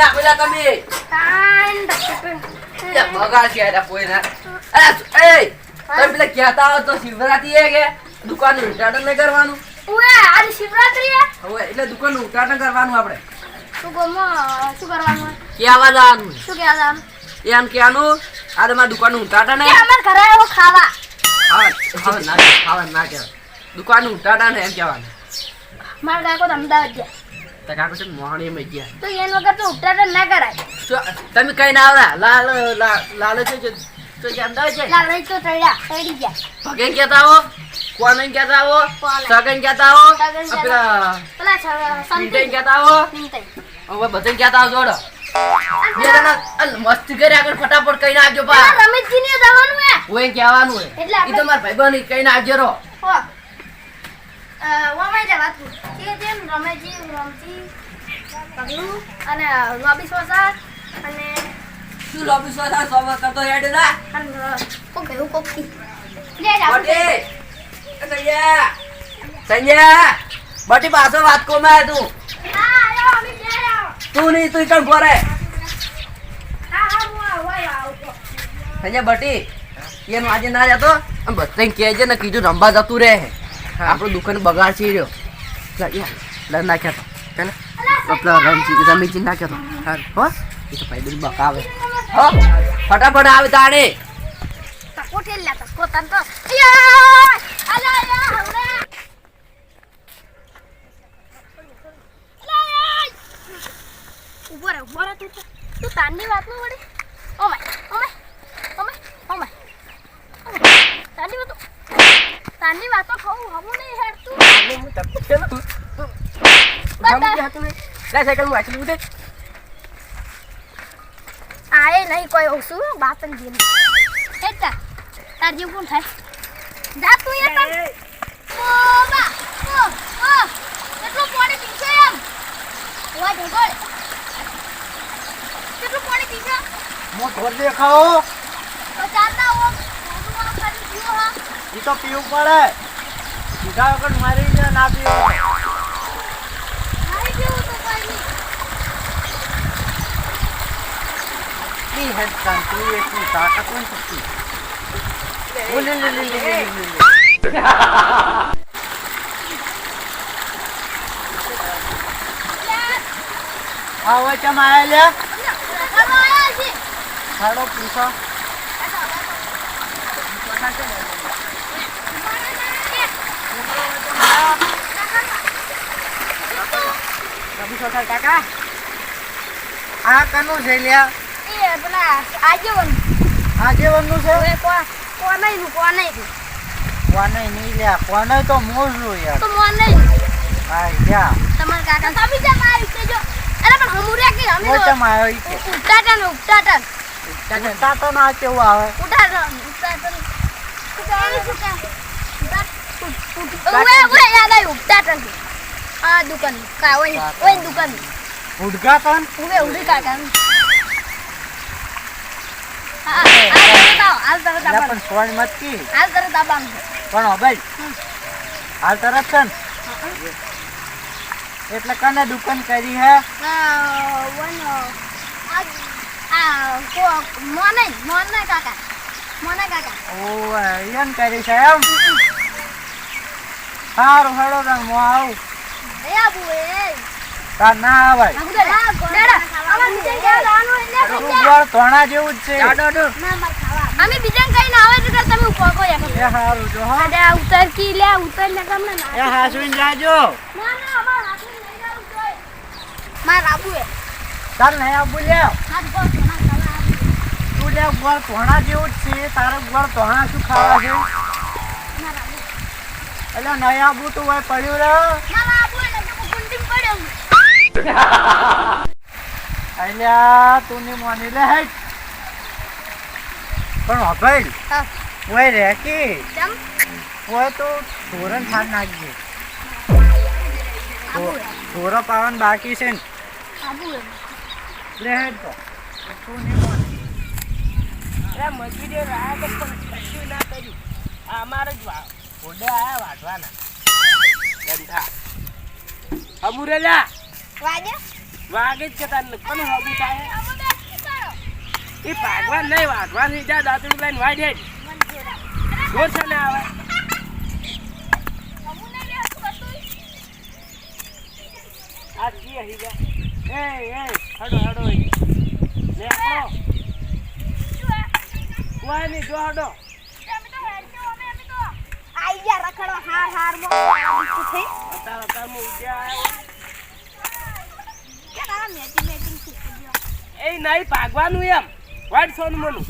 નાખો લ્યા તમે બગાડ છે લ્યા કોઈના. અરે, એ, તમે પેલા કહેતા હો તો શિવરાત્રી એ કે દુકાનનું ઉદ્ઘાટન નહીં કરવાનું ઉએ આજે શિવરાત્રી હે હવે એટલે દુકાનનું ઉદ્ઘાટન કરવાનું આપણે શું ગમો શું કરવાનું કહેવા જવાનું શું કહેવા જવાનું? એમ કહેવાનું આ તમારા દુકાનનું ઉદ્ઘાટન કે હે અમાર ઘરે આવો ખાવા ખાવા ખાવા ના કહેવાય, ખાવા ના કહેવાય દુકાનનું ઉદ્ઘાટન હે એમ કહેવાનું મારા તો અમદાવાદ ગયા તો કાકો છે ને મોહણીમાં ગયા. તો એન વગર તો ઉત્તરાયણ ના કરાય. તમે કઈ ના આવડા લાલ લાલ છે. તો જે છે? લાલ તો ગયા. ભગેન કહેતા હો? કોને? સગન પેલા પેલા સંતી. હવે જોડો. મસ્તી કરી આગળ ફટાફટ કઈ નાખજો પા પેલા રમેશજીને જવાનું હે. કહેવાનું હે. એટલે ઈ તો મારા ભાઈબંધ કઈ નાખજો રો બટી પાછો વાત કો તું તું નહીં, તું કણ ફરે સંજય, બટી એનો આજે ના જતો? આમ બધાને કહેજે ને કીધું રમવા જતું રહે. આપણું દુકાન બગાડ છે રહ્યો. લા, યા, નાખ્યા તો. પેલા રમજી રમીજી નાખ્યો તો. હારું, હો? એ તો ભાઈ બધું બકાવે હો? ફટાફટ આવે ઠેલ્યા તકો તો ઊભો રહે તું તું વાતનું વળી. ઓ માય ઓ માય ઓ માય ઓ માય તાનની વાતો તાનની વાતો ખાવું હમું નહીં હેડ તું? લે સાયકલમાં વાંચી ઉઠે આય નહીં કોઈ ઓછું બાપન જીમ હેતા તાર જીવ કોણ થાય? જા તું એ તન ઓ બા ઓ ઓ કેટલું પાણી પીશે એમ? ઓય ઢગોળ કેટલું પાણી પીશે મોટો દેખાઓ તો ચાલતા ઓ મોઢું આમ કરી પીવો હા એ તો પીવું પડે. સીધા વગર મારી ના નહીં પીવું તો કોઈ નહીં ઈ હેડ કાન તું એટલી તાકાત નહીં શકતી ઓ લે લે લે લે. આવો પૂછો. રબી સોથાર કાકા આ કનું છે લ્યા એ પેલા આજીવન આગેવનનું છે હવે કો કો નહીં કો લ્યા કોને તો મોજું યાર તો મોન નહીં હા લ્યા તમાર કાકા તમે જેમ આવી. છે જો અરે પણ હમુરિયા કે અમે તો ચમ આવ્યો ઈ કે ઉટાટન ઉટાટન તાતા તો ના કેવું આવે ઉટાટન ઉટાટન ઓએ યાદ આવ્યું ઉટાટન આ દુકાન કા ઓય ઓય દુકાન ઉદઘાટન ઓવે ઉડી કાકા હાલ તરત એટલે આવો. પણ સોળ મત કી. હાલ તરત આવવાનું પણ હવે હાલ તરત છે એટલે કને દુકાન કરી હે? મોને મોને કાકા મોને કાકા. ઓ એમ કરી છે એમ? સારું હેડો તાર હું આવું. એ આબુ એ. તાર ના આવાય. ગોળ ધોણા જેવું જ છે. અમે બીજા કઈ ના આવે તો તમે ઉપર કો એમ. એ સારું જો હા. અરે ઉતર કી લે ઉતર ને તમને ના એ હાસવીન જાજો. ના ના અમાર હાથે લઈ જાવ તો માર આબુ એ. તાર નહીં આબુ લે હાથ પર સોના ખાવા તું લે ગોળ ધોણા જેવું જ છે. તારે ગોળ ધોણા શું ખાવા છે? આબુ એટલે નયા આવું હોય પડ્યું રે. અલ્યા તું ની મોની લે હેટ પણ હભાઈ હા. ઓય રે કે ઓય તો ધોરણ થાર નાખજે. ધોરો પાવન બાકી છે ને. આબુ લે હેટ તો. તું ની મોની. મજૂરી પણ કશું ના કર્યું. આ અમારે જ વા ઘોડે આયા વાઢવાના. ગંધા અમુરેલા વાજે વાગે? જ કતા કોનું હગું થાય. એ ભાગવાન નહીં વાગવાન થઈ જાય દાંતરું લઈને વાઈ દે જોર છે ને આવે. નહીં આ કી હી ગયા એ એ હડો હડો. લે આપણો શું કોઈ નહીં જો હડો અમે તો હેડજો, અમે અમે તો રખડો હાર હારમાં આ અતાર અતાર મો ઉડ્યા કે તારા મેચિંગ મેચિંગ શીખી ગયો એ નહીં ભાગવાનું એમ. વાડ સોન મનું.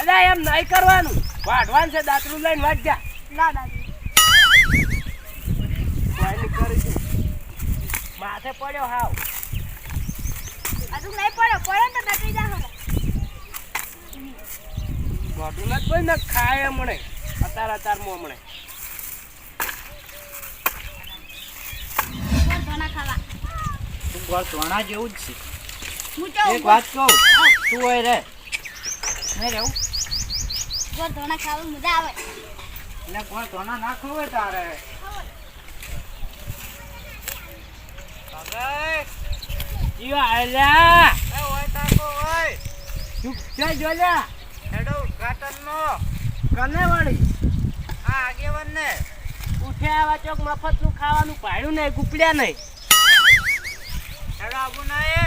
અલ્યા એમ નહીં કરવાનું. વાઢવાનું છે દાંતરું લઈને વાટ જા ના દાદી કરીશું માથે પડ્યો હાવ. હજુ નહીં પડ્યો પડ્યો તો બચી હવે મોઢું નથી ને ખાય હમણે. અતાર અતાર મો હમણે. ખાવા. તું જેવું જ છે. હું એક વાત કહું તું હોય રે. નહીં રહેવું. ધોના ખાવા મજા આવે. એટલે ગોળ સોના નાખવું હોય તારે. જીવા આલ્યા એ હોય તાકો હોય. ચૂપ છે જોલ્યા ઉદઘાટનનો કને વળી? આ આગેવાનને. ને ઉઠ્યા આવા ચોક મફતનું ખાવાનું પાડ્યું નહીં કૂપડ્યા નહીં. હેડો આબુ ના એ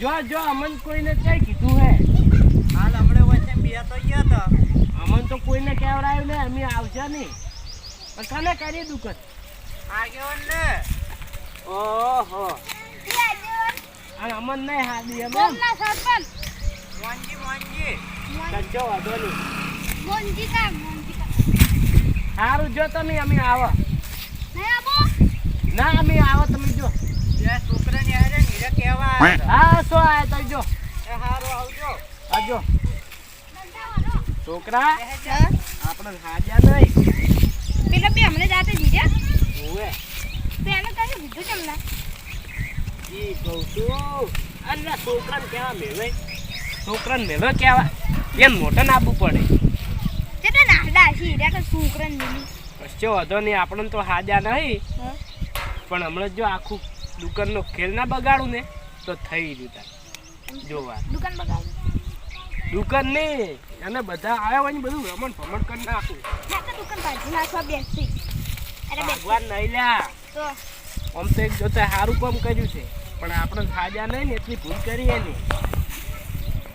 જો જો અમન કોઈને કઈ કીધું હે? હાલ હમણે વચ્ચે બે તો ગયા તો. અમન તો કોઈને કહેવડાયું ને અમે આવશે નહીં. પણ કને કરી દુકત આગેવાન. ને ઓહો અમન નહીં હાદી કોમના સરપંચ. મોંજી મોંજી. વાંધો નહીં સારું જો તમે અમે આવો. નહીં ના અમે આવો તમે જો. બે છોકરા ને નીરે કહેવા હા શું આયા તો જો. એ હારું આવજો. છોકરા આપણે નહીં. પેલા બે હમણાં જાતે જીર્યા ઓવે એને કઈ કીધું તમને? ઈ કહું છું અલ્લા છોકરાને કેવા મેળવે? છોકરાને મેળવે કેવા? એમ મોટા નાબુ પડે. કેટલા નાડા છે? હીરા કે છોકરાને કશો વાંધો નહીં આપણને તો હાજા નહીં. પણ હમણાં જો આખું દુકાનનો ખેલ ના બગાડું ને તો થઈ રહ્યું તાર. જોવા દુકાન બગાડી? દુકાન નહીં. અને બધા આવ્યા હોય ને બધું રમણ ભમણ કરી નાખું. ના દુકાન ભાજી નાખવા બેસી. ભગવાન નહીં લ્યા. આમ તો એક જોતા સારું કામ કર્યું છે. પણ આપણે હાજા નહીં ને એટલી ભૂલ કરીએ આ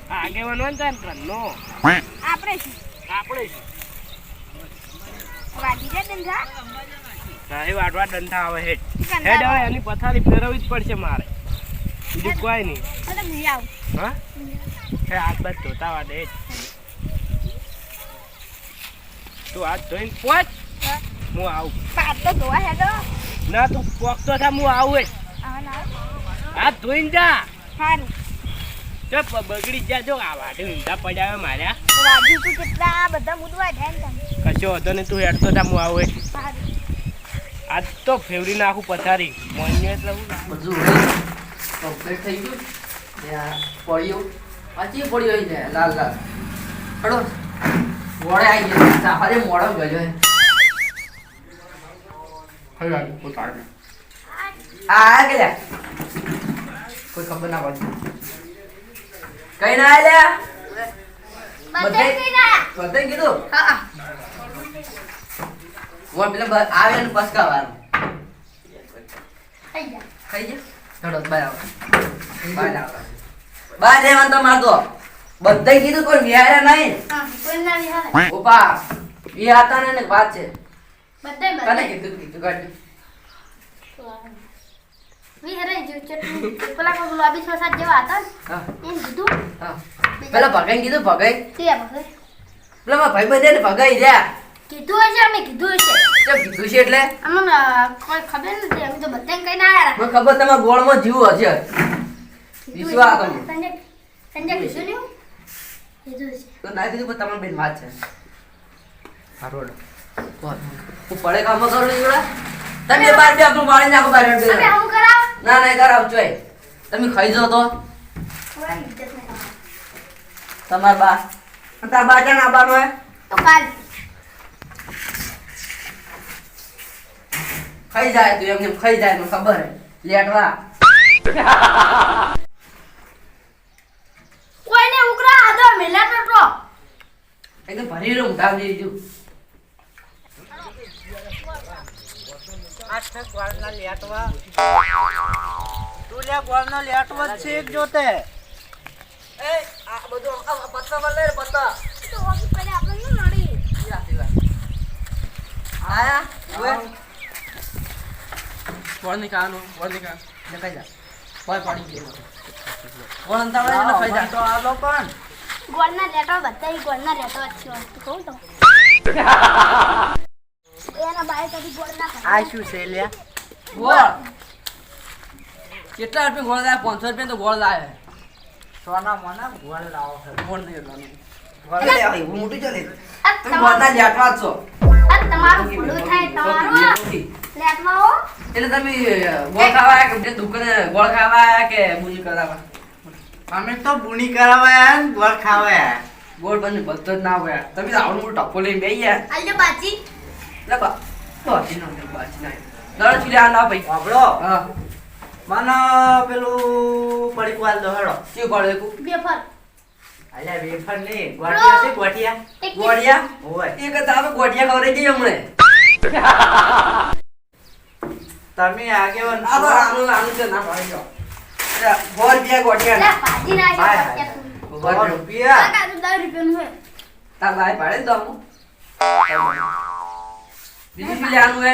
આગેવાન હોય ને તાર ઘરનો આપણે શું? આપણે શું? વાગી જાય ધંધા? હા એ વાટવા દંડા આવે હેડ. હેડ હવે એની પથારી ફેરવવી જ પડશે મારે. બીજું કોઈ નહીં. હા? હે હાથ બાદ ધોતા વાડે હેડ. તું હાથ ધોઈને પહોંચ. હું આવું. પાટ તો ધોવા હેડો. ના તું પોકતો થા હું આવું જ ના. હાથ ધોઈને જા. સારું. જો બગડી જા જો આ વાટે ઊંધા પડ્યા માર્યા રાજુ તું કેટલા બધા મુદવા ધ્યાન તમે કશો હતો ને તું હેડતો તા હું આવું આજ તો ફેવરી નાખું પથારી મોન્યો એટલે હું બધું કમ્પ્લીટ થઈ ગયું ત્યાં પડ્યું પાછી પડ્યું અહીં જાય લાલ લાલ હડો મોડે આવી ગયા સાફારે મોડો ગયો આ આ ગયા કોઈ ખબર ના પડી કઈ ના આલ્યા? બધા કઈ કીધું. હા વોટ પેલા આવે ને પસકાવાનું. જા. ખાઈ જા. ચડો બહાર આવો. બહાર આવો. બહાર રહેવાનું તો. મારતો બધાય કીધું કોઈ વિહાર્યા નહીં? કોઈ ના વિહાર એ ને વાત છે. બધા કીધું કીધું વિહારે પેલા ને ભગાઈ કીધું. ભગાઈ પેલા મારા ભાઈ બધે ને ભગાઈ? રહ્યા. કીધું હશે અમે કીધું હશે. તે કીધું છે એટલે? અમને કોઈ ખબર નથી અમે તો બધાને કઈ ના આવ્યા મને ખબર તમારા ગોળમાં જીવ હશે? વિશ્વાસ તમે. સંજય સંજય કીધું નહીં કીધું હશે. તો ના કીધું પણ તમારી બેન વાત છે. હારું બોલ હું પડે કામ કરું જોડા તમે બાર બે આપણું બાળી નાખો બાર અમે હું કરાવ. ના ના કરાવ ચોય તમે ખાઈ જો તો. તમાર બા. તાર બા ક્યાં આવવાનો હે? તો કાલ ખાઈ જાય તું એમને એમ ખાઈ જાય મને ખબર હે. લેટવા. કોઈને ઉકરા આદો મેલા તો એકદમ ભરી રહ્યો ગામ જઈ દીધું આ છે ગોળના લેટવા. તું લે ગોળનો લેટવો છે એક જોતે. એ આ બધું આ પત્તા પર લે પત્તા તો ઓફિસ પડે આપણે ન નડી? આયા ઓએ કોણની કાનો કોણની કાનો ને ખાઈ જા. કોઈ પડી ગયો કોણ અંતાવડે ને ખાઈ જા. તો આલો પણ. ગોળના લેટો બધા ગોળના લેટો છે. કહું તો એના બાય કદી ગોળ ના ખાય આ શું છે લ્યા? ગોળ. કેટલા રૂપિયા ગોળ લાવે પાંચસો રૂપિયા તો ગોળ લાવે સોના મોના ગોળ લાવો છે. ગોળ નહીં લાવવાનું. ગોળ અરે, આ એવું મોટું ચાલે તમે ગોળના લેટવા જ છો. તમારું ભલું થાય તમારું લેટમાં હો. એટલે તમે ગોળ ખાવા કે દુકાને ગોળ ખાવા કે બુની કરાવવા? અમે તો બુની કરાવાયા ગોળ ખાવાયા ગોળ બને બધો જ ના હોય. તમે તો આવડું મોટું ટપ્પો લઈને બેસી ગયા. આલ્યો બાજી લે બા બાજી ના લે બાજી ના ચીલે આ ના ભાઈ. વાપરો. હા. મને પેલું પડી વાલ દો હેડો શું પડે કુ બેફર અલ્યા વેફર નહીં. ગોઠિયા છે ગોઠિયા એક ગોળિયા ઓય એક તારો ગોળિયા ખવડાવી દઈએ હમણે. તમે આગેવાન આ તો આનું આનું છે ના પાડી દો ગોળ બે ગોળિયા લે બાજી ના હાય, છે હાય. તું સો રૂપિયા આ કાજુ 10 રૂપિયાનું હે તાર લાય પાડે દો હું. બીજું શું લેવાનું હે?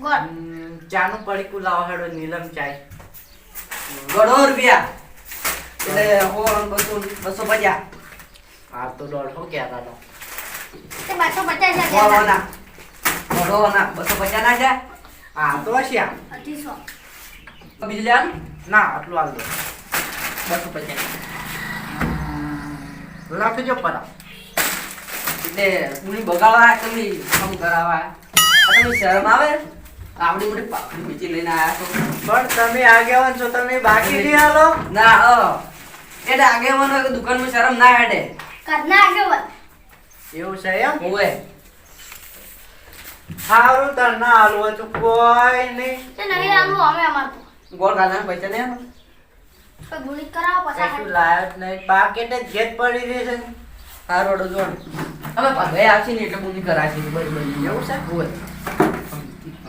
ગોળ. ચાનું પડીકું લાવો હેડો નીલમ ચાય. દોઢો રૂપિયા. એટલે હો બસો બસો પચાસ. આ તો દોઢસો કહેતા હતા. તે બાસો પચાસ હો હજાર ના દોઢો ના બસો પચાસ ના જાય આ તો શ્યામ અઢીસો. બીજું લેવાનું? ના આટલું હાલ દો. બસો પચાસ. રાખજો પરા એટલે પૂરી બગાડવા તમે કામ કરાવવા. આ તમે શરમ આવે? આવડી મોટી પાકડી મીઠી લઈને આવ્યા છો. પણ તમે આગેવાન છો તમે બાકી નહીં આલો ના અ એટલે આગેવાન હોય કે દુકાનમાં શરમ ના હેડે. કરના આગેવાન. એવું છે એમ? હોવે. સારું તાર ના હાલવું તો કોઈ નહીં. તે નહીં આવું અમે અમાર ગોળ ખાધા પૈસા નહીં? ગુણી કરાવો પછી લાયક નહીં. પાકેટ જ ઘેર પડી રહી છે. સારું જોડ અમે ભાઈ આવશે ને એટલે બુની કરાશે બધી બધી એવું છે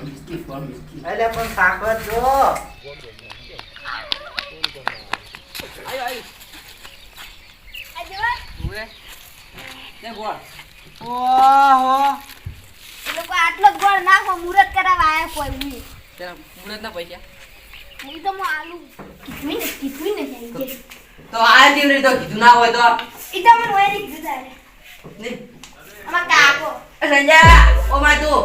બિસ્કિટ એટલે પણ સાકર જો આટલો જ ગોળ નાખો મુહૂર્ત કરાવવા આયા કોઈ મુરત ના પૈસા તો ને ને તો આ દિવસ કીધું ના હોય તો એ તો મને કીધું તારે નહીં અમાર કાકો એ સંજય ઓ માય તું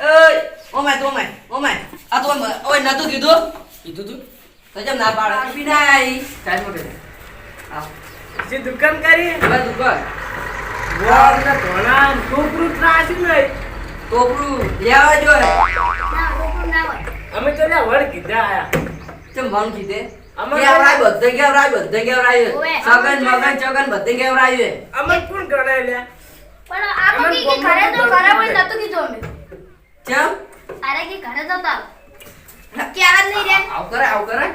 એય ઓ માય તું માય ઓ માય આ તો ઓય નતું કીધું કીધું તું તો જેમ ના પાડે પી ના આઈ ચાલ મોટે આ જે દુકાન કરી બસ દુકાન ગોળ ને ને ટોપરું ત્રાસ્યું નહીં ટોપરું લેવા જો ના રોકડું ના હોય અમે તો લ્યા વળ કીધા આયા ચમ મન કીધે કેવરાય બધે કેવરાય બધે કેવરાય. સગન મગન ચગન બધે કેવરાય અમે કોણ ગણાય લ્યા? પણ આ તો કે ઘરે તો ઘરે પણ નતું કીધું અમે. ચમ? અરે કે ઘરે તો તાર ક્યાં નહીં રે? આવ કરે આવ કરે.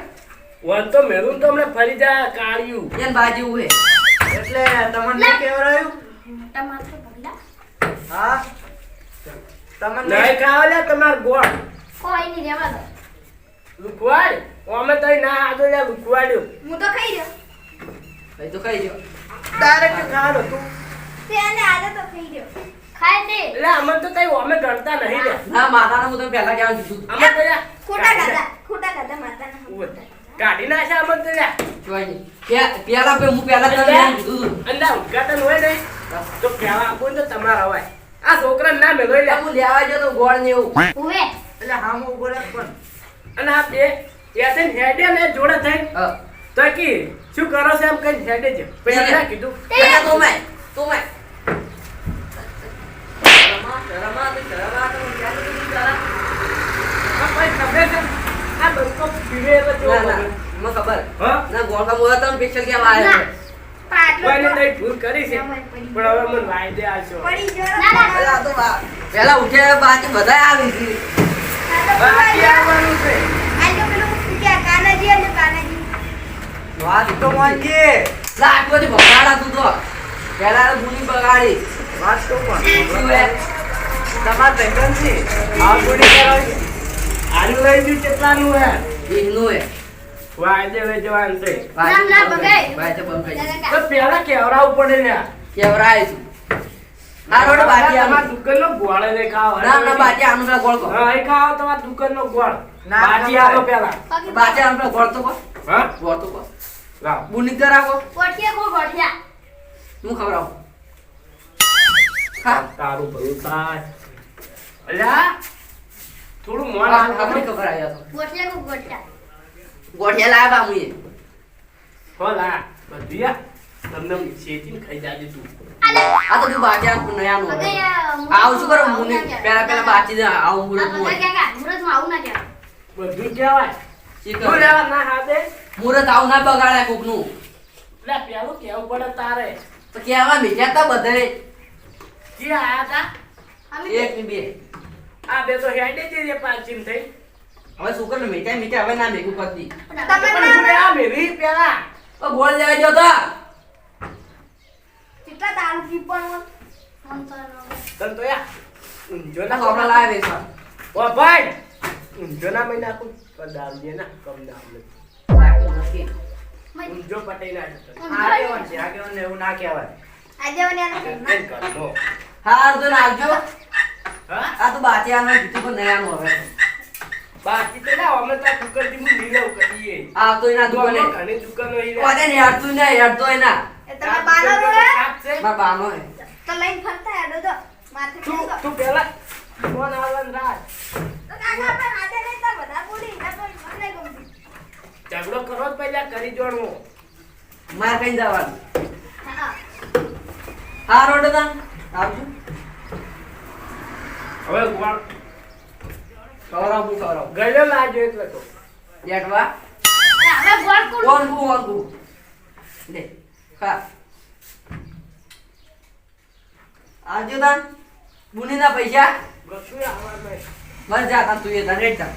વન તો મેરું તો ફરી જાય કાળિયું. એન બાજુ હે. એટલે તમને કેવરાયું ભગલા. હા? તમને નહીં ખાવા લ્યા તમાર ગોળ. કોઈ નહીં રેવા દો. લુકવાડ અમે તો ના આજો લ્યા લુકવાડ્યું હું તો ખાઈ રહ્યો ભાઈ તો ખાઈ રહ્યો તારે કે ખાડો તું તેને આલે તો ખાઈ રહ્યો એટલે અમે તો ગણતા નહીં લ્યા. ના માતાને હું તો પહેલા કહેવાનું કીધું અમે તો ખોટા ખાધા ખોટા ખાધા માતાના ઉવ્વ. કાઢી નાખ્યા અમે તો લ્યા. જોઈ નહીં. પે- પેલા પે હું પેલા તને એમ કીધું ઉદઘાટન હોય ને તો કહેવા આપો તો તમારા હોય. આ છોકરા ના મેળવી લે હું લેવા જો તો ગોળ ને એવું. એટલે હામું ઊભો રહે પણ. અને આ બે યાથી હેડે ને જોડે થઈ. તો કે શું કરો છો એમ કઈ હેડે છે? પછી ના કીધું. પેલા તો મેં, તો મેં. વહેલા ઉઠ્યા બાકી બધા આવી ગઈ બાકી આવવાનું છે વાત તો મોંઘી લા આટલો બગાડા તું તો. પહેલા ગુની બગાડી. વાત તો પણ શું હે? તમાર ભાઈબંધ છે? આ ગુની કરાવી આનું લઈ ગયું કેટલાનું હે? વીસનું હે. વાયદે વેચવાનું છે. ના, ના, બગાય. ભાઈ તો બંધ તો પેલા કેવરા પડે ને? કેવરાય છું આ બાટી આમાં. દુકાનનો ગોળ લે ખાવ ના ના બાટી આનું પેલા ગોળ કો હા અહીં ખાઓ તમારા દુકાનનો ગોળ. ના, આપો ના. પેલા બાકી આનું પેલા ગોળ તો કો હા? ગોળ તો કહો. લાવ બુની કરાવો ગોઠિયા હું ખવડાવું? ખા તારું ભલું થાય. અલ્યા થોડું મોન આ આપો. ખબર આવી તો ગોઠિયા કો ગોઠિયા ગોઠિયા લાવ્યા બા મુએ હો લા બધું તમને શેતીને ખાઈ જાજે તું. આ તો જો બાકી આનું નયાનું હવે. આવું શું કરો? મુની પેલા પેલા બાકી દે આવું મુરત મુએ મુરતમાં આવું ના કહેવાય. બધું કહેવાય. ના હાથે? મુરત આવું ના બગાડે કોકનું. લે પેલું કેવું પડે તારે? તો કેવા મીઠા તા બધે. જે આયા તા? એક ની બે. આ બે તો હેડે જ રે પાચીમ થઈ. હવે શું ને મીઠા મીઠા હવે ના મેકું કરતી પણ હું આ મેરી પેલા. તો ગોળ લેવા જો તો. કેટલા દારૂ કી પણ તન તો યા જો ના. કપડા લાવે છે. ઓ ભાઈ જો ના મહિના કુ દાલ દે ના કમ લાગતું નથી. ઊંઝો પટાઈ આગેવાન છે? આગેવાન એવું ના કહેવાય. એમ કરતો હાર તો નાખજો. આ તો બાકી આનું કીધું પણ નયાનું હવે. બાકી તો ના અમે તો દુકાનથી હું નીરવ કરીએ. આ તો એના દુકાને ઘણી દુકાનો ઈ કોને ને ને એના. તમે બાનો બાનો હે તો લઈને ફરતા હેડો તો. માથે તું તું પેલા ફોન આવવાનું રાખ. તો કાકા આપણે હાથે લેતા બધા બોલી ના તો મને નહીં ગમતું. ઝઘડો કરો જ પહેલા કરી જોડવું માર કઈ જવાનું? હા. રોડ હતા આવજો. હવે કુમાર ખવડાવ હું ગયેલો લાજો એટલે તો. જેઠવા? હવે ગોળ કોણ કોણ કુ લે ખા. આવજો તાન. બુનીના પૈસા. ગતું આવવાનું નહીં. મર જા તું એ તાન જા.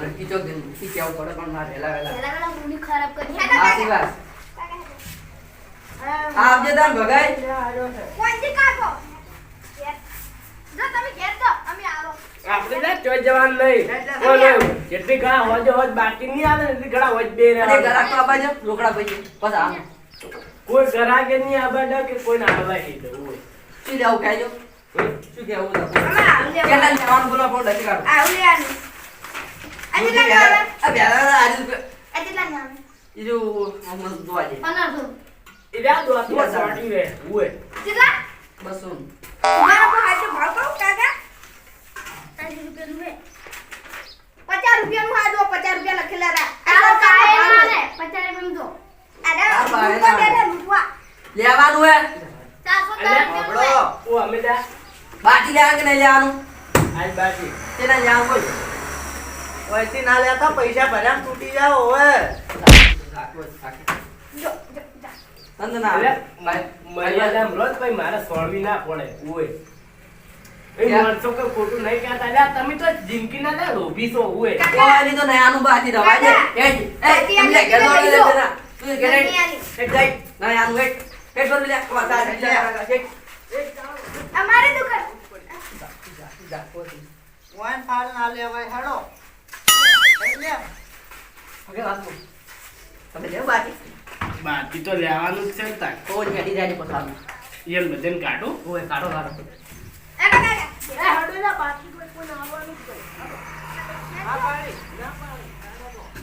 આવશે. તું મર કીચો દિન કેવું પડે પણ મારે વેલા વેલા. પહેલા પહેલા મૂડી ખરાબ કરી આશી વાત આવજો તાન ભગાઈ. કોણથી કાઢો? જો તમે ઘેર તો અમે આવો. આપણે ના ચોઈ જવાનું નહીં. બોલો જેટલી ઘણા હોજ હોજ બાકી નહીં આવે ને એટલી ઘણા હોજ બે તો આબાજો રોકડા પૈસા બસ આમ કોઈ ઘરાકે નહીં આબાડે કે કોઈને આવા નહીં દેવું હોય. શું શું કેવું તો આવું. કેટલા લેવાનું બોલો પણ ડકી કાઢો. આવું લેવાનું. બસો. પચાસ રૂપિયાનું આ જો, પચાસ રૂપિયા લખેલા ના. ના. ને. લેવાનું હે અલ્યા, હબળો ઓ અમે જા. બાકી લેવાનું કે નહીં લેવાનું બાકી. તેના લેવાનું બોલ ઓયથી ના લેતા પૈસા ભર્યા તૂટી જાવ હવે. તંદ ના અલ્યા, મર્યાદા મળો ભાઈ મારે સોળવી ના પડે કે ખોટું નહીં કહેતા તમે તો જિંદગીના ના લોભી છો હોય. તો નયાનું બાકી રવા દે કાકા. એ એ બાકી તમે ઘેર દોડી લે લો. તેના. તું ઘેર. હેડ જાય. નયાનું હેડ. હેડ કરું લે. વા, તા, હેડ, હેડ, હેડ. અમારી દુકાન વાન ફાળ ના લેવાય હેડો એટલે હવે વાત કરું. તમે લેવું બાકી? બાકી તો લેવાનું જ છે ને તાર. કોઈ જાય નહીં એમ બધાને કાઢું. ઓય, કાઢો કાઢો. આ કાકા, કાકા. ના પાડી, ના પાડી.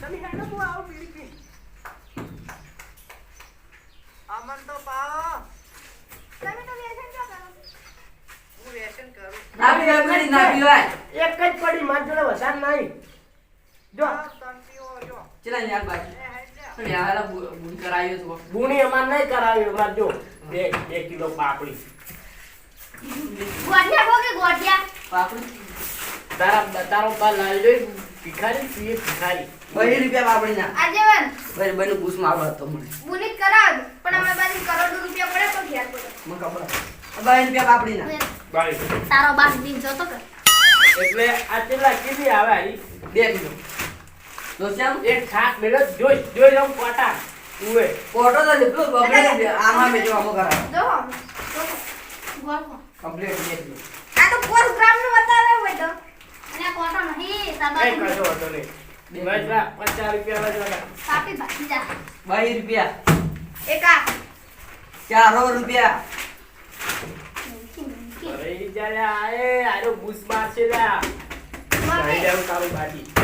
તમે હેડો, હું આવું બીડી પી. અમન તો પાવો. તમે તો વ્યસન ક્યાં કરો? હું વ્યસન કરું. ના પીવાય ના પીવાય એક જ પડી મારી જોડે વસાન નહીં. જો ચલા યાર બાકી. પણ યાર બુન તો ગુણી અમાર નહીં કરાવી અમાર જો બે બે કિલો પાપડી ગોઠિયા કહો કે ગોઠિયા? પાપડી તારા તારો પા લાલ ભિખારી છીએ ભિખારી બહી રૂપિયા બાપડી ના આગેવાન ભાઈ બનું પૂછ મારો હતો મને બુનિત કરાવ પણ અમે બાજુ કરોડ રૂપિયા પડે તો ઘેર પડે મને ખબર બહી રૂપિયા પાપડી ના તારો બાપ દિન જોતો એટલે આ કેટલા કેટલી આવે હારી? બે કિલો તો શ્યામ એક શાક મેળો જોઈ જોઈ લઉં કોટા ઉવે. ફોટો તો જેટલો બગડે આમાં મેં જો આમાં જો જો કમ્પ્લીટ બે કિલો આ તો કોર ગ્રામનું બતાવે હોય તો. અને આ કોટો નહીં કઈ કશો વાંધો નહીં. બસ લા, પચાસ રૂપિયા બસ વાળા. પાપી ભાગી જા. બહી રૂપિયા. એકા. આ ચારો રૂપિયા. અરે જ્યારે આએ, આરો બૂસ મારશે લ્યા. લઈ જાઉં તારું બાજી.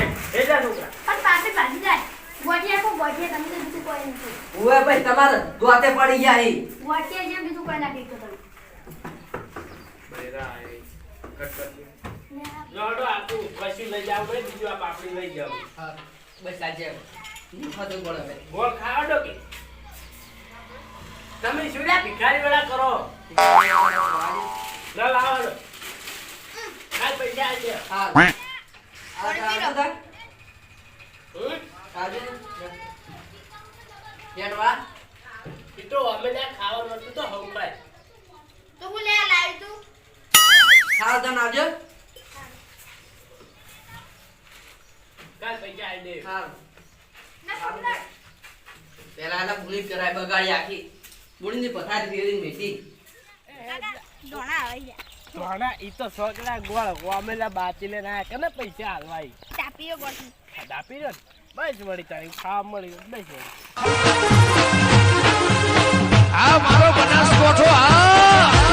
છોકરા. પણ ભાગી જાય કો તમે તો બીજું કોઈ નથી ઓએ ભાઈ તમારે દોતે પડી ગયા હી ગોટિયા જેમ બીજું કોઈ ના કીધું તમે બૈરા આએ. કટ કટ લે. લોડો આપું, કશું લઈ જાવ ભાઈ, બીજું આ પાપડી લઈ જાવ. બસ આજે ખતમ પડે ભાઈ ગોળ ખાવા કે? તમે શું લ્યા ભિખારી વેળા કરો લાવો દો. પૈસા. હા પીરો. હમ? જેટવા અમે ત્યાં ખાવાનું હતું તો હંભાઈ. તો હું લે લાવી તું ખાવ તને આવજો કાલ પૈસા આપી દે. હા પેલા એના બુણી કરાય બગાડી આખી બુણીની પથારી ફેરી મેથી ધોણા આવી ગયા ધોળા, ઈ તો છોકરા ગોળ ગોમેલા બાચી લઈને કે ને પૈસા હાલવા ઈ. ચાપીઓ ગોટી રહ્યો ને? બસ વળી તારી ખાવા મળી બસ વળી. આ મારો બનાસકોઠો આ